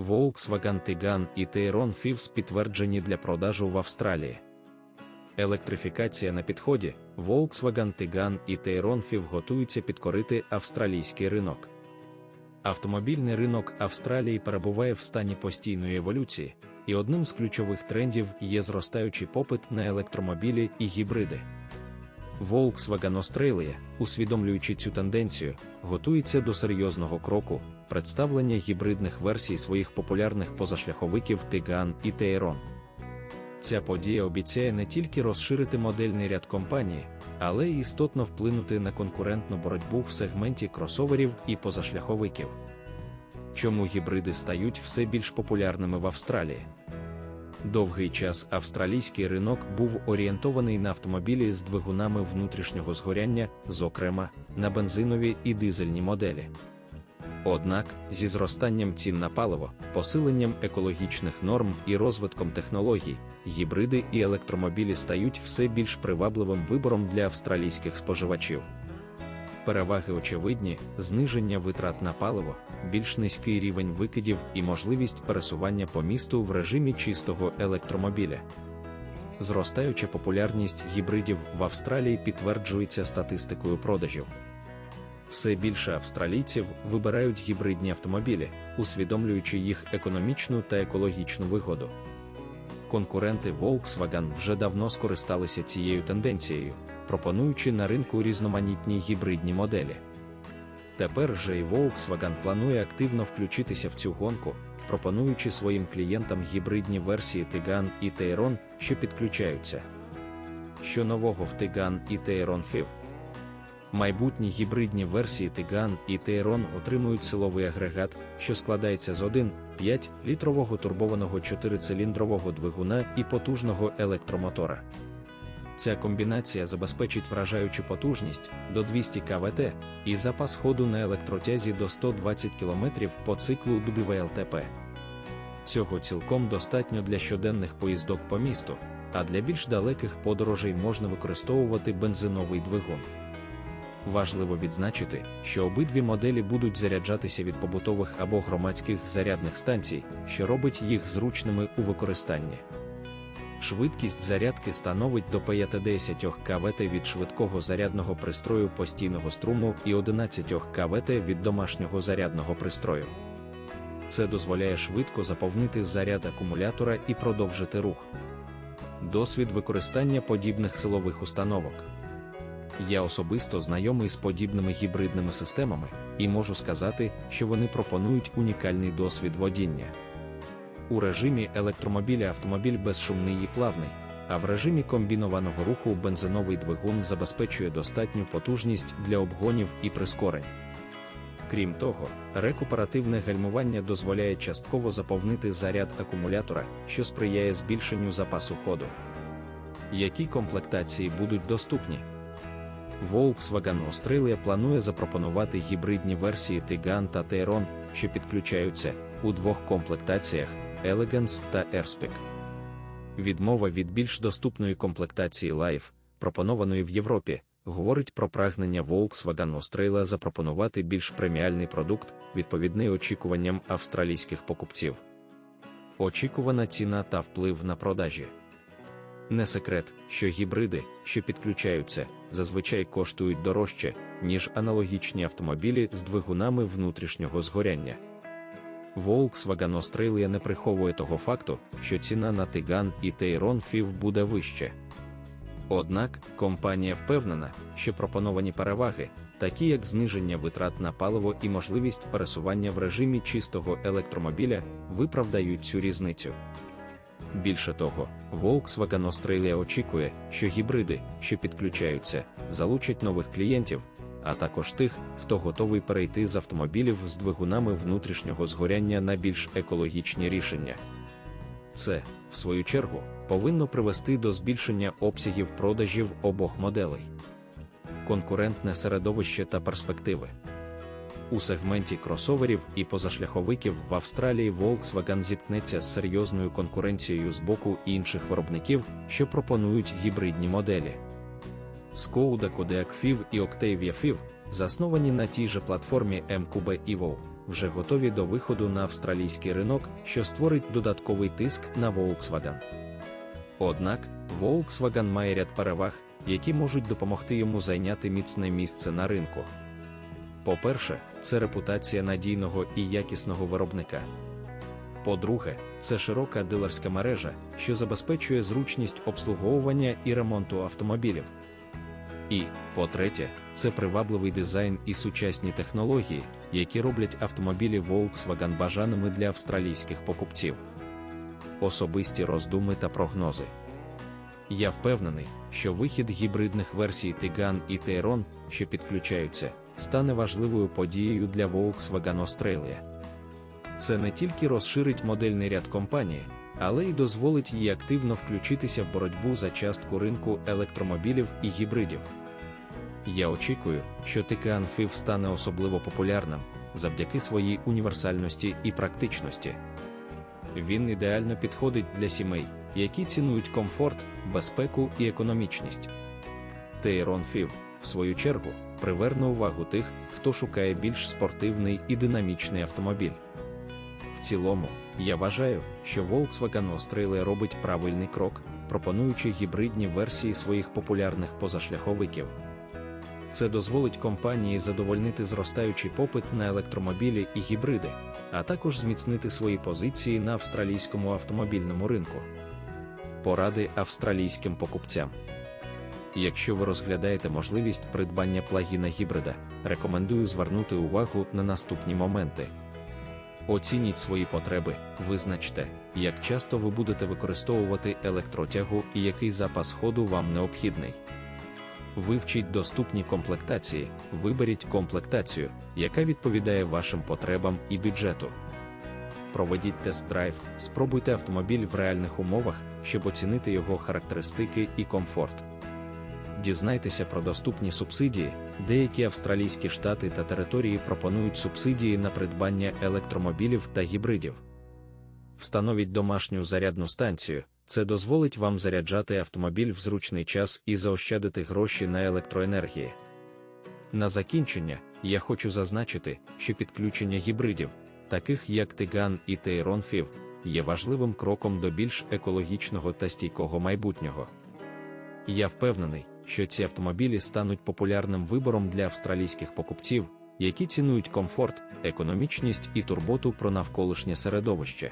Volkswagen Tiguan і Tayron Fivs підтверджені для продажу в Австралії. Електрифікація на підході, Volkswagen Tiguan і Tayron FIV готуються підкорити австралійський ринок. Автомобільний ринок Австралії перебуває в стані постійної еволюції, і одним з ключових трендів є зростаючий попит на електромобілі і гібриди. Volkswagen Australia, усвідомлюючи цю тенденцію, готується до серйозного кроку представлення гібридних версій своїх популярних позашляховиків Tiguan і Tayron. Ця подія обіцяє не тільки розширити модельний ряд компанії, але й істотно вплинути на конкурентну боротьбу в сегменті кросоверів і позашляховиків. Чому гібриди стають все більш популярними в Австралії? Довгий час австралійський ринок був орієнтований на автомобілі з двигунами внутрішнього згоряння, зокрема на бензинові і дизельні моделі. Однак, зі зростанням цін на паливо, посиленням екологічних норм і розвитком технологій, гібриди і електромобілі стають все більш привабливим вибором для австралійських споживачів. Переваги очевидні, зниження витрат на паливо, більш низький рівень викидів і можливість пересування по місту в режимі чистого електромобіля. Зростаюча популярність гібридів в Австралії підтверджується статистикою продажів. Все більше австралійців вибирають гібридні автомобілі, усвідомлюючи їх економічну та екологічну вигоду. Конкуренти Volkswagen вже давно скористалися цією тенденцією, пропонуючи на ринку різноманітні гібридні моделі. Тепер же і Volkswagen планує активно включитися в цю гонку, пропонуючи своїм клієнтам гібридні версії Tiguan і Tayron, що підключаються. Що нового в Tiguan і Tayron FIV? Майбутні гібридні версії Tiguan і Tayron отримують силовий агрегат, що складається з 1,5 літрового турбованого 4-циліндрового двигуна і потужного електромотора. Ця комбінація забезпечить вражаючу потужність до 200 кВт і запас ходу на електротязі до 120 км по циклу WLTP. Цього цілком достатньо для щоденних поїздок по місту, а для більш далеких подорожей можна використовувати бензиновий двигун. Важливо відзначити, що обидві моделі будуть заряджатися від побутових або громадських зарядних станцій, що робить їх зручними у використанні. Швидкість зарядки становить до 50 кВт від швидкого зарядного пристрою постійного струму і 11 кВт від домашнього зарядного пристрою. Це дозволяє швидко заповнити заряд акумулятора і продовжити рух. Досвід використання подібних силових установок. Я особисто знайомий з подібними гібридними системами і можу сказати, що вони пропонують унікальний досвід водіння. У режимі електромобіля автомобіль безшумний і плавний, а в режимі комбінованого руху бензиновий двигун забезпечує достатню потужність для обгонів і прискорень. Крім того, рекуперативне гальмування дозволяє частково заповнити заряд акумулятора, що сприяє збільшенню запасу ходу. Які комплектації будуть доступні? Volkswagen Australia планує запропонувати гібридні версії Tiguan та Tayron, що підключаються у двох комплектаціях Elegance та Airspec. Відмова від більш доступної комплектації Life, пропонованої в Європі, говорить про прагнення Volkswagen Australia запропонувати більш преміальний продукт, відповідний очікуванням австралійських покупців. Очікувана ціна та вплив на продажі. Не секрет, що гібриди, що підключаються, зазвичай коштують дорожче, ніж аналогічні автомобілі з двигунами внутрішнього згоряння. Volkswagen Australia не приховує того факту, що ціна на Tiguan і Tayron FIV буде вище. Однак компанія впевнена, що пропоновані переваги, такі як зниження витрат на паливо і можливість пересування в режимі чистого електромобіля, виправдають цю різницю. Більше того, Volkswagen Australia очікує, що гібриди, що підключаються, залучать нових клієнтів, а також тих, хто готовий перейти з автомобілів з двигунами внутрішнього згоряння на більш екологічні рішення. Це, в свою чергу, повинно привести до збільшення обсягів продажів обох моделей. Конкурентне середовище та перспективи. У сегменті кросоверів і позашляховиків в Австралії Volkswagen зіткнеться з серйозною конкуренцією з боку інших виробників, що пропонують гібридні моделі. Skoda Kodiaq FIV і Octavia FIV, засновані на тій же платформі MQB Evo, вже готові до виходу на австралійський ринок, що створить додатковий тиск на Volkswagen. Однак, Volkswagen має ряд переваг, які можуть допомогти йому зайняти міцне місце на ринку. По-перше, це репутація надійного і якісного виробника. По-друге, це широка дилерська мережа, що забезпечує зручність обслуговування і ремонту автомобілів. І, по-третє, це привабливий дизайн і сучасні технології, які роблять автомобілі Volkswagen бажаними для австралійських покупців. Особисті роздуми та прогнози. Я впевнений, що вихід гібридних версій Tiguan і Tayron, що підключаються, стане важливою подією для Volkswagen Australia. Це не тільки розширить модельний ряд компанії, але й дозволить їй активно включитися в боротьбу за частку ринку електромобілів і гібридів. Я очікую, що Tiguan FIV стане особливо популярним завдяки своїй універсальності і практичності. Він ідеально підходить для сімей, які цінують комфорт, безпеку і економічність. Tayron FIV, в свою чергу, приверне увагу тих, хто шукає більш спортивний і динамічний автомобіль. В цілому, я вважаю, що Volkswagen Australia робить правильний крок, пропонуючи гібридні версії своїх популярних позашляховиків. Це дозволить компанії задовольнити зростаючий попит на електромобілі і гібриди, а також зміцнити свої позиції на австралійському автомобільному ринку. Поради австралійським покупцям. Якщо ви розглядаєте можливість придбання плагіна гібрида, рекомендую звернути увагу на наступні моменти. Оцініть свої потреби, визначте, як часто ви будете використовувати електротягу і який запас ходу вам необхідний. Вивчіть доступні комплектації, виберіть комплектацію, яка відповідає вашим потребам і бюджету. Проведіть тест-драйв, спробуйте автомобіль в реальних умовах, щоб оцінити його характеристики і комфорт. Дізнайтеся про доступні субсидії, деякі австралійські штати та території пропонують субсидії на придбання електромобілів та гібридів. Встановіть домашню зарядну станцію, це дозволить вам заряджати автомобіль в зручний час і заощадити гроші на електроенергії. На закінчення, я хочу зазначити, що підключення гібридів, таких як Tiguan і FIV, є важливим кроком до більш екологічного та стійкого майбутнього. Я впевнений, що ці автомобілі стануть популярним вибором для австралійських покупців, які цінують комфорт, економічність і турботу про навколишнє середовище.